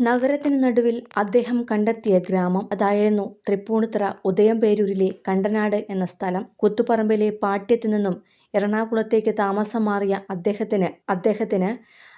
നഗരത്തിനു നടുവിൽ അദ്ദേഹം കണ്ടെത്തിയ ഗ്രാമം അതായിരുന്നു തൃപ്പൂണിത്തുറ ഉദയംപേരൂരിലെ കണ്ടനാട് എന്ന സ്ഥലം. കുത്തുപറമ്പിലെ പാട്യത്തു നിന്നും എറണാകുളത്തേക്ക് താമസം മാറിയ അദ്ദേഹത്തിന് അദ്ദേഹത്തിന്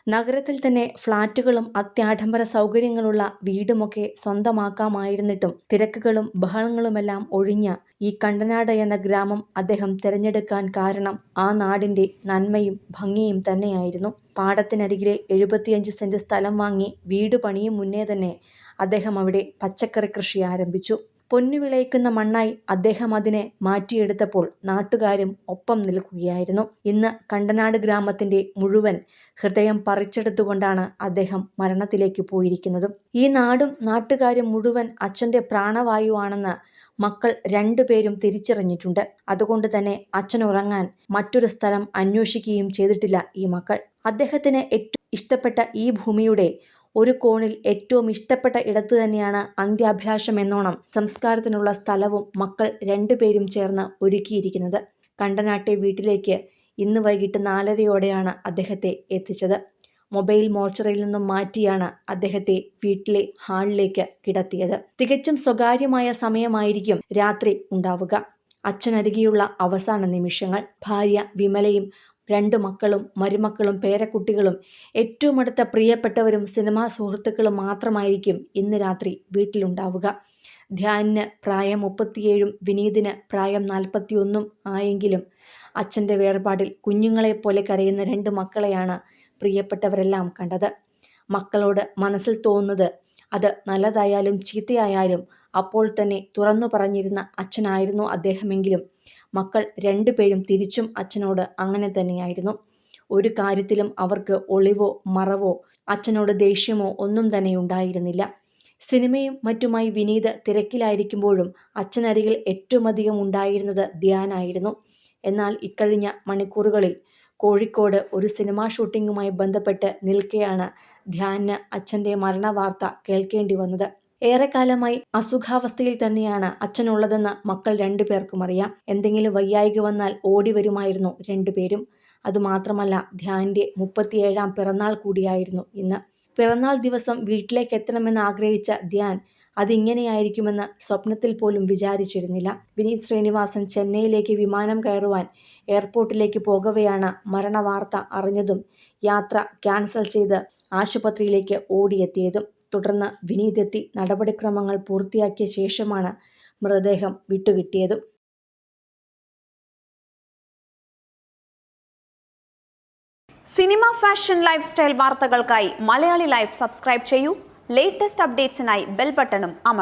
നഗരത്തിൽ തന്നെ ഫ്ളാറ്റുകളും അത്യാഡംബര സൗകര്യങ്ങളുള്ള വീടുമൊക്കെ സ്വന്തമാക്കാമായിരുന്നിട്ടും തിരക്കുകളും ബഹളങ്ങളുമെല്ലാം ഒഴിഞ്ഞ ഈ കണ്ടനാട് എന്ന ഗ്രാമം അദ്ദേഹം തിരഞ്ഞെടുക്കാൻ കാരണം ആ നാടിന്റെ നന്മയും ഭംഗിയും തന്നെയായിരുന്നു. പാടത്തിനരികിലെ എഴുപത്തിയഞ്ച് സെന്റ് സ്ഥലം വാങ്ങി വീട് പണിയും മുന്നേ തന്നെ അദ്ദേഹം അവിടെ പച്ചക്കറി കൃഷി ആരംഭിച്ചു. പൊന്നു വിളയിക്കുന്ന മണ്ണായി അദ്ദേഹം അതിനെ മാറ്റിയെടുത്തപ്പോൾ നാട്ടുകാരും ഒപ്പം നിൽക്കുകയായിരുന്നു. ഇന്ന് കണ്ടനാട് ഗ്രാമത്തിന്റെ മുഴുവൻ ഹൃദയം പറിച്ചെടുത്തുകൊണ്ടാണ് അദ്ദേഹം മരണത്തിലേക്ക് പോയിരിക്കുന്നതും. ഈ നാടും നാട്ടുകാരും മുഴുവൻ അച്ഛന്റെ പ്രാണവായുവാണെന്ന് മക്കൾ രണ്ടുപേരും തിരിച്ചറിഞ്ഞിട്ടുണ്ട്. അതുകൊണ്ട് തന്നെ അച്ഛൻ ഉറങ്ങാൻ മറ്റൊരു സ്ഥലം അന്വേഷിക്കുകയും ചെയ്തിട്ടില്ല ഈ മക്കൾ. അദ്ദേഹത്തിന് ഏറ്റവും ഇഷ്ടപ്പെട്ട ഈ ഭൂമിയുടെ ഒരു കോണിൽ ഏറ്റവും ഇഷ്ടപ്പെട്ട ഇടത്ത് തന്നെയാണ് അന്ത്യാഭിലാഷം എന്നോണം സംസ്കാരത്തിനുള്ള സ്ഥലവും മക്കൾ രണ്ടുപേരും ചേർന്ന് ഒരുക്കിയിരിക്കുന്നത്. കണ്ടനാട്ടെ വീട്ടിലേക്ക് ഇന്ന് വൈകിട്ട് നാലരയോടെയാണ് അദ്ദേഹത്തെ എത്തിച്ചത്. മൊബൈൽ മോർച്ചറിയിൽ നിന്നും മാറ്റിയാണ് അദ്ദേഹത്തെ വീട്ടിലെ ഹാളിലേക്ക് കിടത്തിയത്. തികച്ചും സ്വകാര്യമായ സമയമായിരിക്കും രാത്രി ഉണ്ടാവുക. അച്ഛനരികെയുള്ള അവസാന നിമിഷങ്ങൾ. ഭാര്യ വിമലയും രണ്ടു മക്കളും മരുമക്കളും പേരക്കുട്ടികളും ഏറ്റവും അടുത്ത പ്രിയപ്പെട്ടവരും സിനിമാ സുഹൃത്തുക്കളും മാത്രമായിരിക്കും ഇന്ന് രാത്രി വീട്ടിലുണ്ടാവുക. ധ്യാനിന് പ്രായം മുപ്പത്തിയേഴും വിനീതിന് പ്രായം നാൽപ്പത്തിയൊന്നും ആയെങ്കിലും അച്ഛന്റെ വേർപാടിൽ കുഞ്ഞുങ്ങളെപ്പോലെ കരയുന്ന രണ്ട് മക്കളെയാണ് പ്രിയപ്പെട്ടവരെല്ലാം കണ്ടത്. മക്കളോട് മനസ്സിൽ തോന്നുന്നത് അത് നല്ലതായാലും ചീത്തയായാലും അപ്പോൾ തന്നെ തുറന്നു പറഞ്ഞിരുന്ന അച്ഛനായിരുന്നു അദ്ദേഹമെങ്കിലും മക്കൾ രണ്ടുപേരും തിരിച്ചും അച്ഛനോട് അങ്ങനെ തന്നെയായിരുന്നു. ഒരു കാര്യത്തിലും അവർക്ക് ഒളിവോ മറവോ അച്ഛനോട് ദേഷ്യമോ ഒന്നും തന്നെ ഉണ്ടായിരുന്നില്ല സിനിമയും മറ്റുമായി വിനീത് തിരക്കിലായിരിക്കുമ്പോഴും അച്ഛനരികിൽ ഏറ്റവും അധികം ഉണ്ടായിരുന്നത് ധ്യാനായിരുന്നു. എന്നാൽ ഇക്കഴിഞ്ഞ മണിക്കൂറുകളിൽ കോഴിക്കോട് ഒരു സിനിമാ ഷൂട്ടിങ്ങുമായി ബന്ധപ്പെട്ട് നിൽക്കെയാണ് ധ്യാനിന് അച്ഛന്റെ മരണവാർത്ത കേൾക്കേണ്ടി വന്നത്. ഏറെക്കാലമായി അസുഖാവസ്ഥയിൽ തന്നെയാണ് അച്ഛനുള്ളതെന്ന് മക്കൾ രണ്ടുപേർക്കും അറിയാം എന്തെങ്കിലും വയ്യായിക വന്നാൽ ഓടി വരുമായിരുന്നു രണ്ടുപേരും. അതുമാത്രമല്ല ധ്യാന്റെ മുപ്പത്തിയേഴാം പിറന്നാൾ കൂടിയായിരുന്നു ഇന്ന്. പിറന്നാൾ ദിവസം വീട്ടിലേക്ക് എത്തണമെന്ന് ആഗ്രഹിച്ച ധ്യാൻ അതിങ്ങനെയായിരിക്കുമെന്ന് സ്വപ്നത്തിൽ പോലും വിചാരിച്ചിരുന്നില്ല. വിനീത് ശ്രീനിവാസൻ ചെന്നൈയിലേക്ക് വിമാനം കയറുവാൻ എയർപോർട്ടിലേക്ക് പോകവെയാണ് മരണവാർത്ത അറിഞ്ഞതും യാത്ര ക്യാൻസൽ ചെയ്ത് ആശുപത്രിയിലേക്ക് ഓടിയെത്തിയതും. തുടർന്ന് വിനീതെത്തി നടപടിക്രമങ്ങൾ പൂർത്തിയാക്കിയ ശേഷമാണ് മൃതദേഹം വിട്ടുകിട്ടിയത്. സിനിമ ഫാഷൻ ലൈഫ് സ്റ്റൈൽ വാർത്തകൾക്കായി മലയാളി ലൈഫ് സബ്സ്ക്രൈബ് ചെയ്യൂ. ലേറ്റസ്റ്റ് അപ്ഡേറ്റ്സിനായി ബെൽ ബട്ടണും അമർ